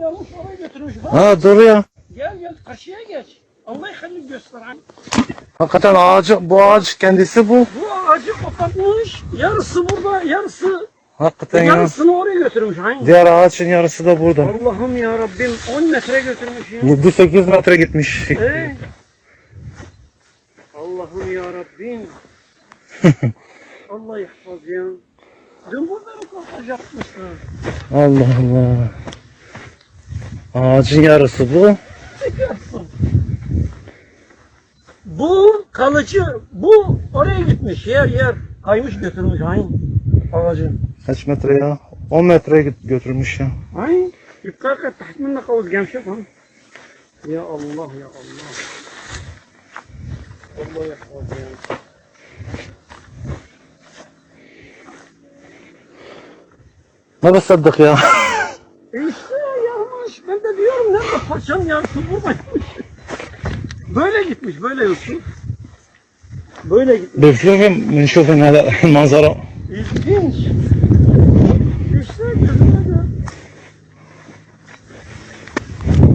Yanlış oraya götürmüş. Ha doğru ya. Gel gel karşıya geç. Allah halini göster. hani. Hakikaten ağacı, bu ağaç kendisi bu. Bu ağacı kapatmış. Yarısı burada, yarısı Hakikaten ya. yarısını oraya götürmüş. Hani. Diğer ağaçın yarısı da burada. Allah'ım ya Rabbim 10 metre götürmüş ya. 7-8 metre gitmiş. Ee? Allah'ım ya Rabbim. Allah yahfaz ya. Dün burada kapaj yapmışlar? Allah Allah. Ağacın yarısı bu. bu kalıcı, bu oraya gitmiş yer yer. Kaymış götürmüş hain ağacın. Kaç metre ya? 10 metreye götürmüş ya. Hain. Yukarı kat tahminle kavuz gemşek. Ya Allah ya Allah. Allah yahfaz ya. Ne beseddik ya? İşte yanlış. Ben de diyorum nerede paşam yarısı buradaymış. Böyle gitmiş, böyle Yusuf. Böyle gitmiş. Bekliyorum نشوف هذا المنظرة İlginç.